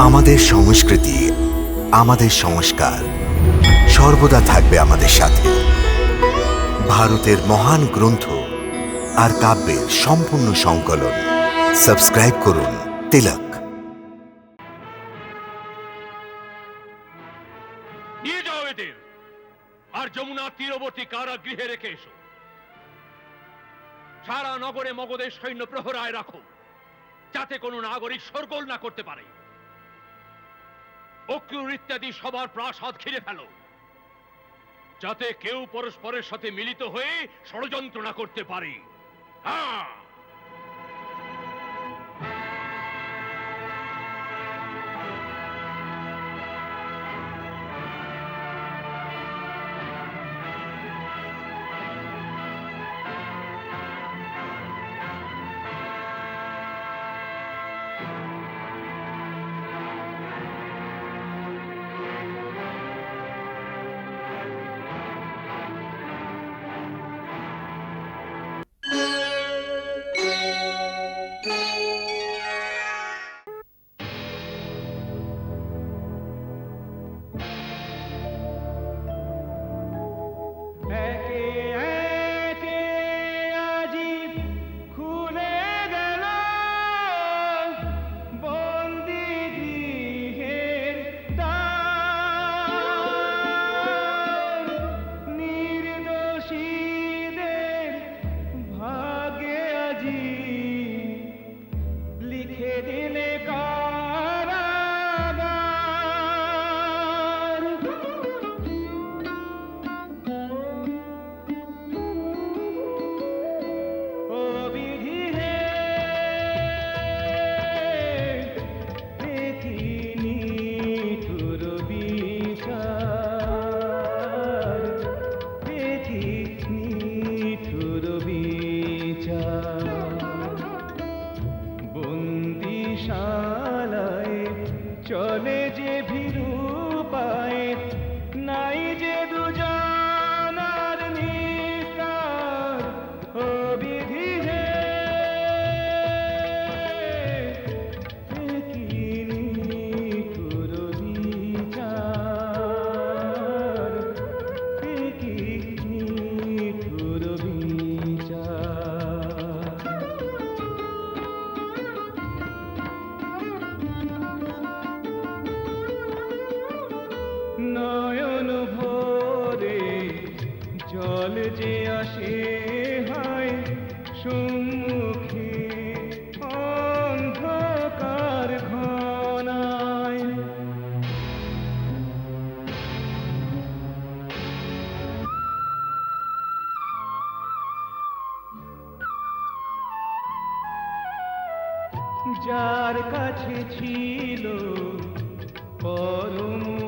আমাদের সংস্কৃতি, আমাদের সংস্কার সর্বদা থাকবে আমাদের সাথে। ভারতের মহান গ্রন্থ আর কাব্যের সম্পূর্ণ সংকলন। সাবস্ক্রাইব করুন তিলক। আর যমুনা তীরবর্তী কারাগৃহে রেখে এসো। সারা নগরে মগধের সৈন্য প্রহরায় রাখো। যাতে কোনো নাগরিক সরগোল না করতে পারে। অক্রুর ইত্যাদি সবার প্রাসাদ ঘিরে ফেলো। যাতে কেউ পরস্পরের সাথে মিলিত হয়ে ষড়যন্ত্র না করতে পারে। হ্যাঁ। যার কাছে ছিল পরম